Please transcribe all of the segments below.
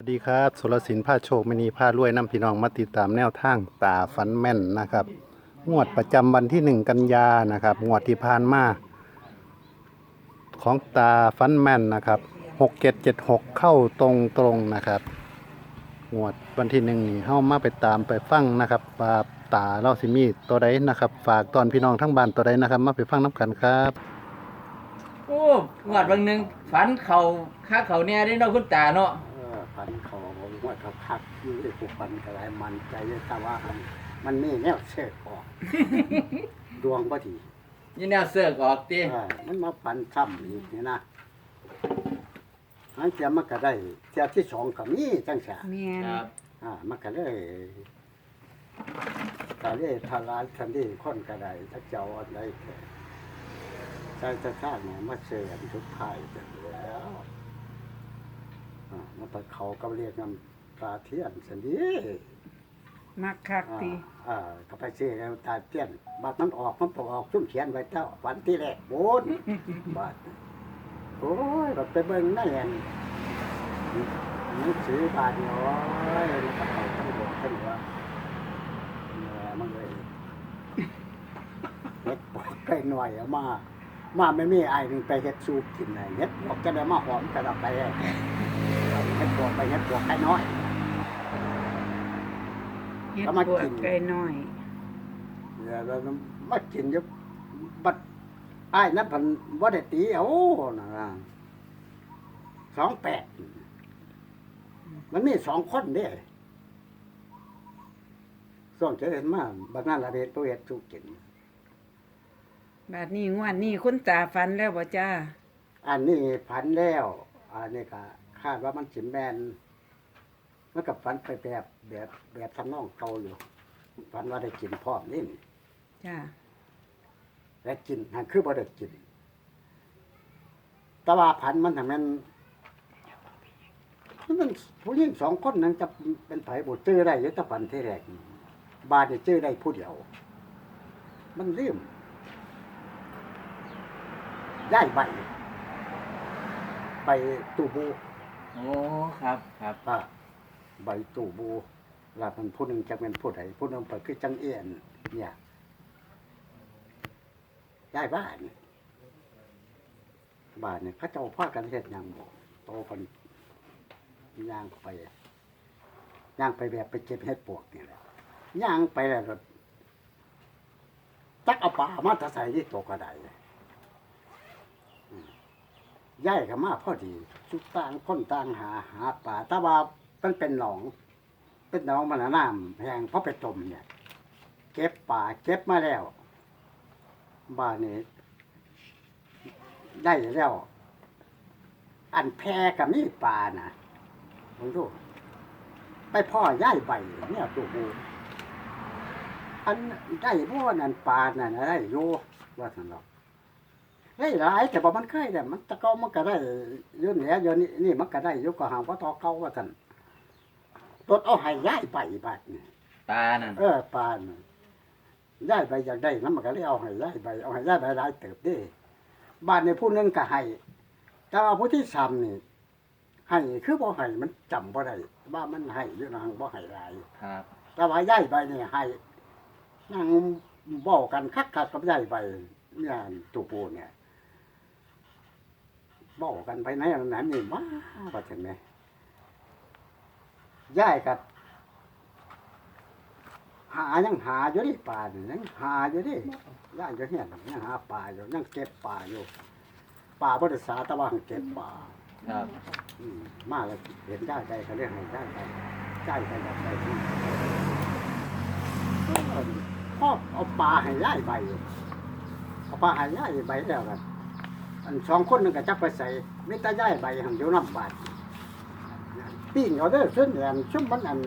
สวัสดีครับสุรศิลป์ผ้าโชคมณีผ้ารวยน้ำพี่น้องมาติดตามแนวทางตาฟันแม่นนะครับ งวดประจำวันที่หนึ่งกันยานะครับ งวดที่ผ่านมาของตาฟันแม่นนะครับหกเจ็ดเจ็ดหกเข้าตรงตรงๆนะครับ งวดวันที่หนึ่งนี่เข้ามาไปตามไปฟังนะครับว่าตาเราสิมีตัวใดนะครับ ฝากตอนพี่น้องทั้งบ้านตัวใดนะครับ มาไปฟังน้ำกันครับโอ้งวดบางหนึ่งฝันเขาค้าเขาเนี่ยได้นาะคุณตาเนาะ ว่าเขาคักอยู่ในผู้ฟันกระไรมันใจแต่ว่ามันมันมีแนวเชือกออก ดวงพอดียี่แนวเสือกออกตีเออมันมาฟันซ้ำอีกนี่นะอันเสียมันก็ได้เสียที่สองก็มีจังสาแม่นครับ อ่ามันก็เลยก็เลยทลายทันทีคนก็ได้ถ้าเจ้าอันใดแค่ใจจะข้างเนี่ยมาเสียนสุดท้ายจังแล้ว อ่ามันไปเขาก็เรียกน้ำตาเทียนสันดีมักคักติอ่าก็ไปซื้อแล้วตาเตี้ยนบัดมันออกมันออกซุ่มเขียนไว้เจ้าวันที่แรกโบนบาดโอ้ยแบบไปเบิ่งนั่นแหละหนังสือบาดน้อยแล้วก็เขาทั้งหมดทั้งว่าเนี่ยมันเลยเฮ็ดปอกไก่หน่อยเอามา มาไม่มีไอ้หนึ่งไปเฮ็ดซูปกินไหนเฮ็ดบอกจะได้มาหอมกระดับไปเฮ็ด ปอกไปเฮ็ดปอกไก่น้อย เฮ็ดก็มาบวกิกนไก่น้อยเดี๋ยวเรามากินอยู่บัดอ้ายนั่นพันบ่ได้ตีเอานะสองแปดมันมีสองคนเด้ส่วนเจริญมาบัดนั้นละเดตัวเอ็ดสุกินบาดนี้งวดนี้คุณตาฟันแล้วบ่จ้า อันนี้พันแล้ว อันนี้ก็ คาดว่ามันสิแมนมันกับฝันไปแบบแบบแบบทำนองเก่าอยู่ฝันว่าได้กินพร้อมนี่จ้าและกินหันคือบ่ได้กินแต่ว่าพันธุ์มันทำมันมันผู้หญิงสองคนนั้นจะเป็นไผบ่เจอได้อยุตะปันที่แรกนี่บาดนี่เจอได้ผู้เดียว มันลืมย้ายใบใบตู้บู โอ้ครับครับอ่าใบตู้บูแลามันผู้หนึ่งจะเป็นผู้ใดผู้หนึ่งไปคือจังเอียนเนี่ยย้ายบ้านบ้านเนี่ยเขาเจ้าพากันเฮ็ดยังบ่โตคนย่างไปย่างไปแบบไปเก็บเฮ็ดปวกนี่แหละย่างไปแล้วจักเอาปลามาแตะใส่ที่ตัวกระไดอืม ย้ายเขามาพอดีสุดต่างคนต่างหาหาปลาแต่ว่ามันเป็นหนอง เป็นหนองมันน่ะน้ำแห้งเพราะไปจมเนี่ย เก็บปลาเก็บมาแล้ว บ้านนี้ ได้แล้ว อันแพรกับมีปลานะมึงดูไปพ่อย่ายใบเนี่ยตัวกูอันได้บ่นั่นปลานั่นได้อยู่ว่าสันหรอก ได้หลายแต่บ่มันเคยแต่มันแตะเกามันก็ได้อยืนแหนอยู่นี่นี่มันก็ได้อยู่ก็หางว่าตอเก่าว่าสันรถเอาให้ย่ายใบบัดนี่ตานั่นเออปลาน่ะย่ายใบอยากได้น้ำมันก็เลยเอาให้ย่ายใบเอาให้ย่ายใบหลายเติบเด้บ้านในผู้หนึงก็ให้แต่ว่าผู้ที่สามนี่ให้คือบ่ให้มันจำบ่ได้ว่ามันให้อยู่นางบ่ให้หลายครับแต่ว่าย้ายใบนี่ให้นั่งเว้ากันคักๆกับย้ายใบเนี่ยตูปูเนี่ย เว้ากันไปไหนอันนั้นนี่ว้าว่าจังได๋ย้ายกับหายังหาอยู่ดิป่านี่ยังหาอยู่ดิย้ายอยู่เฮียนยังหาป่าอยู่ยังเก็บป่าอยู่ป่าบ่ได้สาแตะว่าเก็บป่าครับอืมมาแล้วเห็นได้ใจเขาเรียกให้ได้ใจใจไปแบบใจที่พ่อเอาปลาให้ย่ายใบเอาปลาให้ย่ายใบแล้วกัน อันสองคนนึงก็จับไปใส่ไม่ตาย่ายใบหันเดียวน้ำบาดปิ้งเอาเด้อเส้นแหลมชุ่มมันอัน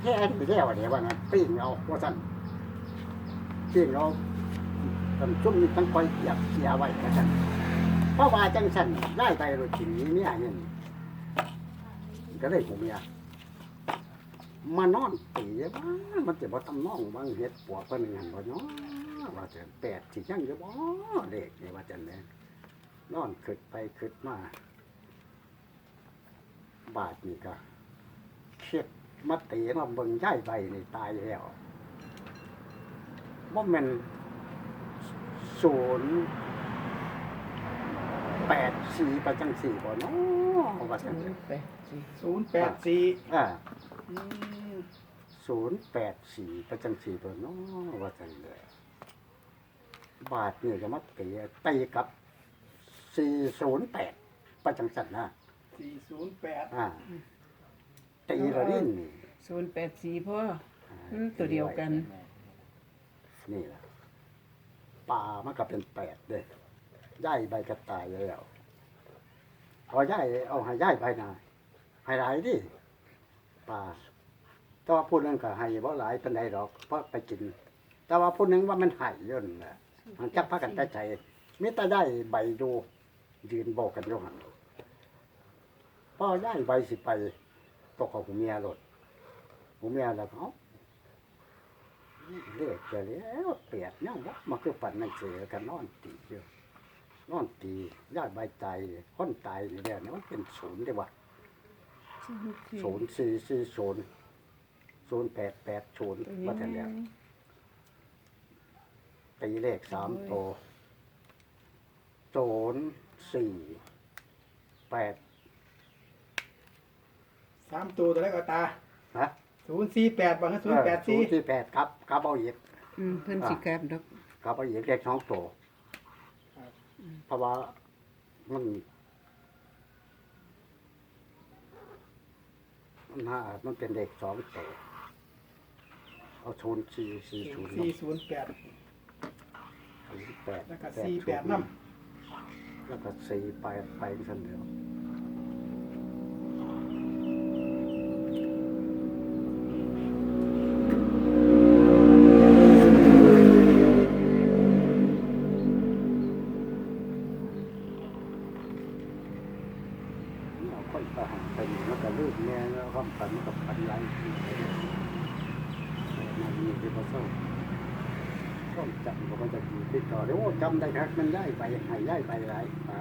แค่ไปแล้วเดี๋ยวว่างั้นปิ้งเอาว่าสั่นปิ้งเอาอันชุ่มนี่ตั้งคอยเหยียบเสียไว้ว่าสั่นเพราะว่าจังสันได้ไปรถกินนี้เนี่ยเห็นก็เลยผมเนี่ยมานอนตีบ้ามันจะบ่ทำน้องบางเฮ็ดปวกเพิ่นหันบ่เนาะว่าจะแปดสิยังอยู่บ่เด็กเนี่ยว่าจังได๋ นอนขึ้นไปขึ้นมา บาทนี่ก็เข็ดมาเตะมาเบิ่งย้ายใบนี่ตายแล้วว่ามันศูนย์แปดสี่ไปจังสี่บ่เนาะว่าจังซี่ศูนย์แปดสี่อ่าอืมศูนย์แปดสี่ไปจังสี่ตัวเนาะว่าจังเลยบาทนี่ก็มาเตะตีกับ สี่ศูนย์แปดไปจังสันนะสี่ศูนย์แปดอ่าตีระดิ่นนี่ศูนย์แปดสี่พ่ออืมตัวเดียวกัน นี่แหละป่ามันก็เป็นแปดเด้ย่ายใบกระต่ายแล้วเอาย่ายเอาให้ย่ายใบหนาให้หลายดิป่าแต่ว่าพูดนึงก็ให้บ่หลายเป็นใดดอก เพราะไปกิน แต่ว่าพูดนึงว่ามันใหายย่นแหละมันจับพากันแต่ใจมิตรได้ใบดู ยืนโบกกันอยู่หันพ่อย่ายใบสิไป ตกของหูเมียรถหูเมียแล้วเอ้าเลือกจะแล้วเปียดเนี่ยว่ามันคือฝันนั่นเสือกันนอนตีอยู่นอนตีญาติใบตายคนตายนี่แหละเนี่ยมันเป็นศูนย์ได้ว่าศูนย์สี่สี่ศูนย์ศูนย์แปดแปดศูนย์ว่าแต่แล้วตีเลขสามตัวศูนย์ สี่แปดสามตัวตัวแรกก็ตาฮะศูนย์สี่แปดบางศูนย์แปดศูสี่นย์สี่แปดครับครับเอาอีกอืมเพิ่นสิกลับดอกครับเอาอีกเลขสองตัวเพราะว่ามันมันห้ามันเป็นเลขสองตัวเอาศูนย์สี่สี่ศูนย์สี่ศูนย์แปดศูนย์แปดแล้วก็สี่แปดน้แล้วก็สี่แปดไปสันเดียวเอาคนไปหันไปนี่มันก็ลืมแน่แล้วความฝันมันกับฝันไรที่ไหนมันมีที่ประสบ ต้องจำก็มันจะดีติดต่อเดี๋ยวโอ้จำได้ครับมันย้ายไปใหายย้ายไปหลายอ่า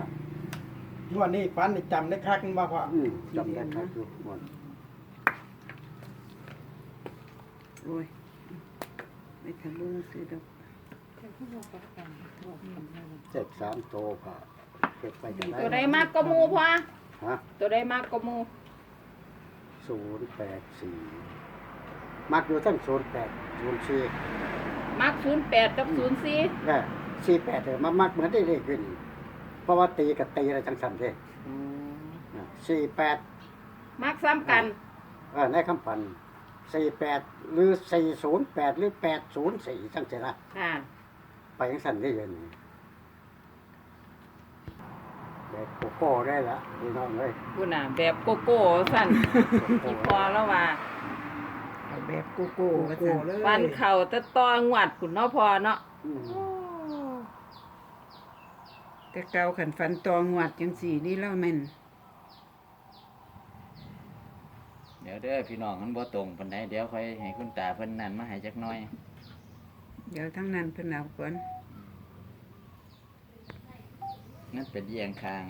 ำงวดนี้ฟันนี่จำได้คักนึงว่าพ่ออืมจำได้ครับทุกคนโอ้ยไม่ทะลุซื้อดอกเจ็ดสามโตก็เก็บไปกันตัวใดได้มากก็มูพ่อฮะตัวใดมากก็มูศูนย์แปดสี่มักอยู่ทั้งศูนย์แปดศูนย์สี่ มักศูนย์แปดกับศูนย์สี่แค่สี่แปดเลยมักมักเหมือนได้เลขขึ้นเพราะว่าตีกับตีอะไรจังสันเด้สี่แปดมักซ้ำกันเออในคำพันสี่แปดหรือสี่ศูนย์แปดหรือแปดศูนย์สี่จังเจละค่ะ ไปจังสันได้เงินเด็กโกโก้ได้ละพี่น้องเลยกูน่ะแบบโกโก้สั่นที่พอแล้วว่าเอา แบบโกโก้ว่าซั่นเลยฟันเข่าแตะตองวดขุนเนาะพอเนาะอืมแต่เก่าขันฟันตองวดจังสี่นี่แล้วแม่นเดี๋ยวเด้อพี่น้องมันบ่ตรงปานใดเดี๋ยวค่อยให้คุณตาเพิ่นนั่นมาให้จักหน่อย เดี๋ยวทั้งนั้นเพิ่นเอาก่อนนั่นเป็นเอียงคาง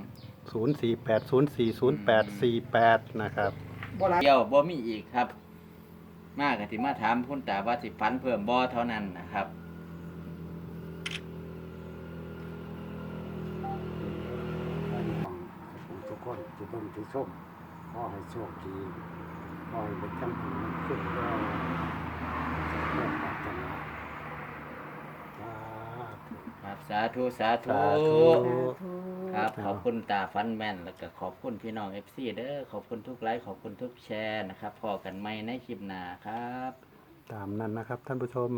ศูนย์สี่แปดศูนย์สี่ศูนย์แปดสี่แปดนะครับ บ่หลายเดียวบ่มีอีกครับ มากก็สิมาถามคุณตาว่าสิฝันเพิ่มบ่เท่านั้นนะครับ ทุกคนที่เบิ่งที่ชมขอให้โชคดีขอให้เป็นจังหวะขึ้นแล้วเรื่องปรารถนาสาธุครับสาธุสาธุ สาธุ ครับ ขอบคุณตาฟันแม่นแล้วก็ขอบคุณพี่น้อง FC เด้อขอบคุณทุกไลค์ขอบคุณทุกแชร์นะครับพอกันใหม่ในคลิปหน้าครับ ตามนั้นนะครับท่านผู้ชม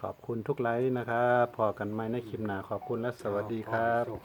ขอบคุณทุกไลค์นะครับพอกันไหมในคลิปหน้าขอบคุณและสวัสดีครับ